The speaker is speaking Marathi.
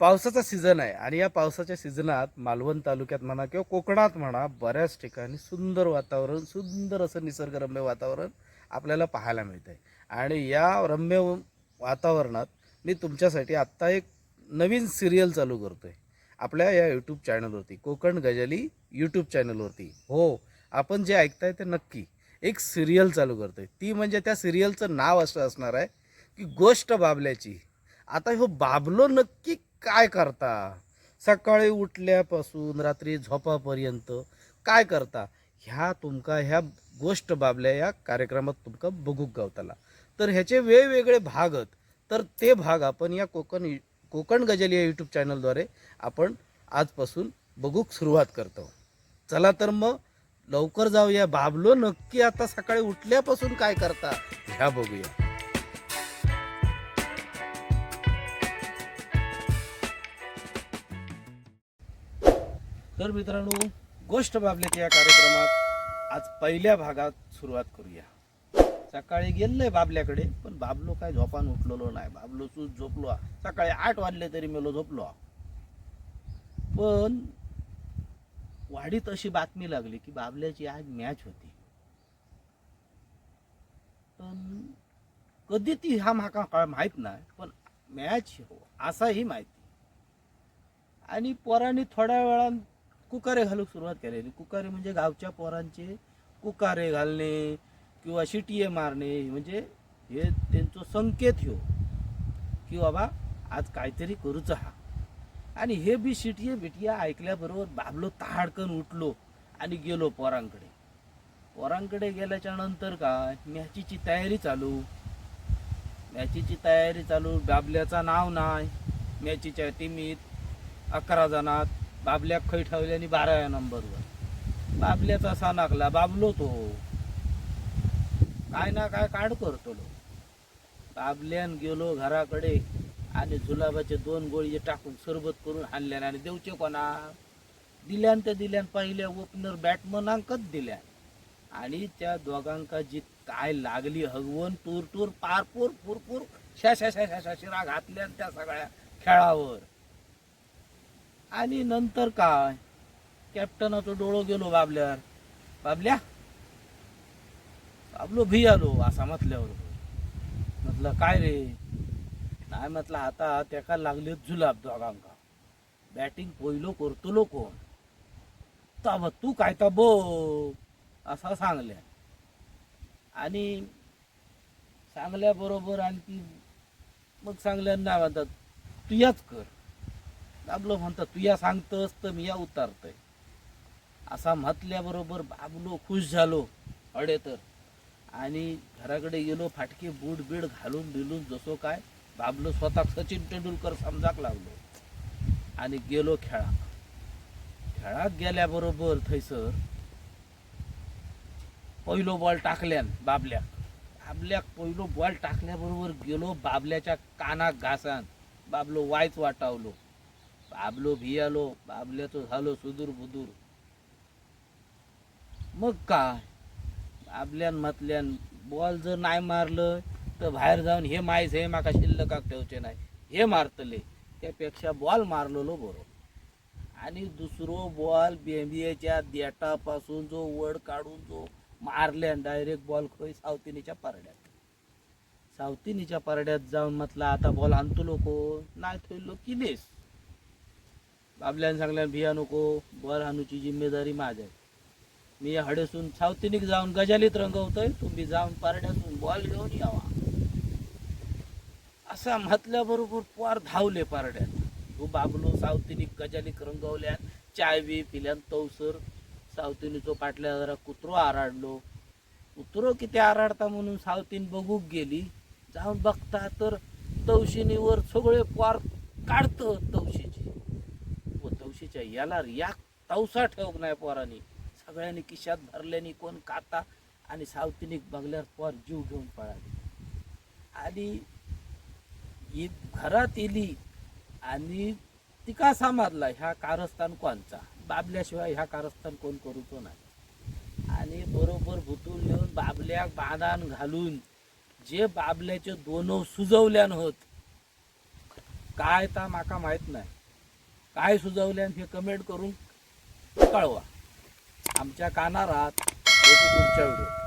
पावसाचा सीझन आहे आणि या पावसाच्या सीझनात मालवण तालुक्यात म्हणा किंवा कोकणात म्हणा बऱ्याच ठिकाणी सुंदर वातावरण सुंदर असं निसर्गरम्य वातावरण आपल्याला पाहायला मिळतं आहे आणि या रम्य वातावरणात मी तुमच्यासाठी आत्ता एक नवीन सिरियल चालू करतो आहे आपल्या या यूट्यूब चॅनलवरती कोकण गजली यूट्यूब चॅनलवरती हो आपण जे ऐकताय ते नक्की एक सिरियल चालू करतोय. ती म्हणजे त्या सिरियलचं नाव असं असणार आहे की गोष्ट बाबल्याची. आता हो बाबलो नक्की काय करता? सकाळी उठल्यापासून रात्री झोपापर्यंत काय करता? ह्या तुमका ह्या गोष्ट बाबल्या या कार्यक्रमात तुमका बघूक गावताला. तर ह्याचे वेगवेगळे भाग आहेत. तर ते भाग आपण या कोकण कोकण गजल या यूट्यूब चॅनलद्वारे आपण आजपासून बघूक सुरुवात करतो. चला तर मग लवकर जाऊया. बाबलो नक्की आता सकाळी उठल्यापासून काय करता? ह्या बघूया. तर मित्रांनो गोष्ट बाबल्याच्या या कार्यक्रमात आज पहिल्या भागात सुरुवात करूया. सकाळी गेलोय बाबल्याकडे पण बाबलो काय झोपान उठलेलो नाही. बाबलो चूज झोपलो. सकाळी आठ वाजले तरी मेलो झोपलो. पण वाढीत अशी बातमी लागली की बाबल्याची आज मॅच होती. पण कधी ती हा माका काळ माहीत नाही पण मॅच हो असाही माहिती. आणि पोरांनी थोड्या वेळान कुकारे घालूक सुरुवात केलेली कुकारे म्हणजे गावच्या पोरांचे कुकारे घालणे किंवा शिटीये मारणे म्हणजे हे त्यांचो संकेत ह्यो की बाबा आज काहीतरी करूच हा. आणि हे बी शिटिये बिटिया ऐकल्याबरोबर बाबलो ताडकन उठलो आणि गेलो पोरांकडे. पोरांकडे गेल्याच्यानंतर काय? मॅचीची तयारी चालू. मॅचीची तयारी चालू. बाबल्याचा नाव नाही. मॅचीच्या टीमीत अकरा जणात. बाबल्या खै ठेवल्याने बाराव्या नंबरवर बाबल्याचा असा लागला बाबलो तो काय ना काय काढ करतो बाबल्यान गेलो घराकडे आणि जुलाबाचे दोन गोळी टाकून सरबत करून हाणल्यान आणि देवचे कोणा दिल्यान ते दिल्यान पहिल्या ओपनर बॅटमनांकच दिल्या आणि त्या दोघांका जी काय लागली हगवून टूर टूर पारपूर पुरपूर शा शा शा शा शिरा घातल्या त्या सगळ्या खेळावर आणि नंतर काय? कॅप्टनाचं डोळो गेलो बाबल्यावर. बाबल्या? बाबलो भी आलो असा म्हटल्यावर. म्हटलं काय रे? नाही म्हटलं आता त्याका लागले जुलाब दोघांका. बॅटिंग पहिलो करतो कोण? तब तू काय तर बो असा सांगल्या. आणि सांगल्याबरोबर आणखी मग सांगल्या नाही म्हणतात तू याच कर. बाबलो म्हणतात तू या सांगतस तर मी या उतारतोय. असा म्हटल्याबरोबर बाबलो खुश झालो अडे तर. आणि घराकडे गेलो फाटके बूट बीड घालून बिलून जसो काय बाबलो स्वतः सचिन तेंडुलकर समजाक लागलो. आणि गेलो खेळाक खेळात गेल्याबरोबर थंयसर पहिलो बॉल टाकल्यान बाबल्याक. बाबल्याक पहिलो बॉल टाकल्याबरोबर गेलो बाबल्याच्या कानाक घासान. बाबलो वायच वाटावलो. बाबलो भियालो बाबल्याचो झालो सुदूर बुदूर. मग काय? बाबल्यान म्हटल्यान बॉल जर नाही मारलं तर बाहेर जाऊन हे माहीत हे माका शिल्लकाक ठेवचे नाही. हे मारतले त्यापेक्षा बॉल मारलेलो बरो. आणि दुसरो बॉल बेंबियेच्या देटापासून जो वड काढून जो मारल्यान डायरेक्ट बॉल खंय सावतिनीच्या पारड्यात. सावतिनीच्या पारड्यात जाऊन म्हटलं आता बॉल आणतो लोक. नाही थोडलो किलेस बाबल्यानं सांगल्यान भिया नको बॉल हाणूची जिम्मेदारी माझी आहे मी या हडेसून सावतिनीक जाऊन गजालीत रंगवतोय तुम्ही जाऊन पारड्यातून बॉल घेऊन यावा. असा म्हटल्याबरोबर पार धावले पारड्यात. तो बाबलो सावतीनिक गजालीक रंगवल्यान चाय बी पिल्यान तवसर सावतिनीचो पाटल्या जरा कुत्रो आराडलो. कुत्रो किती आराडता म्हणून सावतीन बघूक गेली. जाऊन बघता तर तवशिनीवर सगळे पार काढत तवशी पोराच्या याला या तवसा ठेवक नाही पोरांनी. सगळ्यांनी खिशात भरल्यानी कोण काता आणि सावतीने बघल्यावर पोर जीव घेऊन पळाली. आणि ही घरात येली आणि तिका सामाजला ह्या कारस्थान कोणचा? बाबल्याशिवाय ह्या कारस्थान कोण करूचो नाही. आणि बरोबर भुतून नेऊन बाबल्याक बांधान घालून जे बाबल्याचे दोन सुजवल्यान होत काय ता माका माहीत नाही. काय सुचवल्यान हे कमेंट करून कळवा. आमच्या कानारात आहात पुढच्या व्हिडिओ